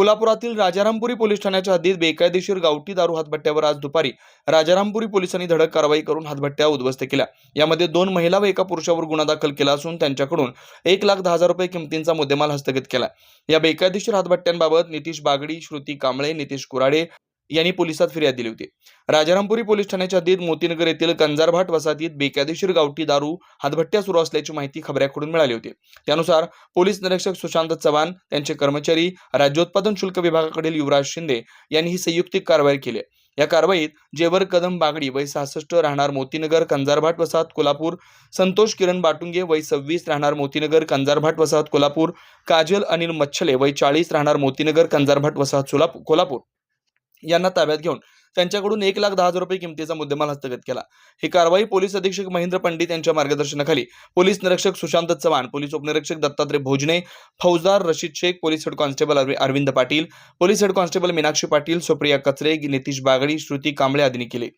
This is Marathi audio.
कोल्हापुरातील राजारामपुरी पोलीस ठाण्याच्या हद्दीत बेकायदेशीर गावठी दारू हातभट्ट्यावर आज दुपारी राजारामपुरी पोलिसांनी धडक कारवाई करून हातभट्ट्या उद्ध्वस्त केल्या. यामध्ये दोन महिला व एका पुरुषावर गुन्हा दाखल केला असून त्यांच्याकडून एक लाख दहा हजार रुपये किमतींचा मुद्देमाल हस्तगत केला. या बेकायदेशीर हातभट्ट्यांबाबत नितीश बागडी श्रुती कांबळे नितीश कुराडे यांनी पोलिसात फिर्याद दिली होती. राजारामपुरी पोलीस ठाण्याच्या हद्दीत मोतीनगर येथील कंजारभाट वसाहतीत बेकायदेशीर गावठी दारू हातभट्ट्या सुरू असल्याची माहिती खबऱ्याकडून मिळाली होती. त्यानुसार पोलीस निरीक्षक सुशांत चव्हाण त्यांचे कर्मचारी राज्योत्पादन शुल्क विभागाकडील युवराज शिंदे यांनी ही संयुक्तिक कारवाई केली. या कारवाईत जेवर कदम बागडी वय सहासष्ट राहणार मोतीनगर कंजारभाट वसाहत कोल्हापूर संतोष किरण बाटुंगे वय सव्वीस राहणार मोतीनगर कंजारभाट वसाहत कोल्हापूर काजल अनिल मच्छले वय चाळीस राहणार मोतीनगर कंजारभाट वसाहत सोलापूर कोल्हापूर. यांना ताब्यात घेऊन त्यांच्याकडून एक लाख दहा हजार रुपये किमतीचा मुद्देमाल हस्तगत केला. ही कारवाई पोलीस अधीक्षक महेंद्र पंडित यांच्या मार्गदर्शनाखाली पोलीस निरीक्षक सुशांत चव्हाण पोलीस उपनिरीक्षक दत्तात्रय भोजने फौजदार Rashid Shaikh police head constable Arvind Patil police head constable Meenakshi Patil Supriya Kachare Nitish Bagdi Shruti Kamble आदींनी केले.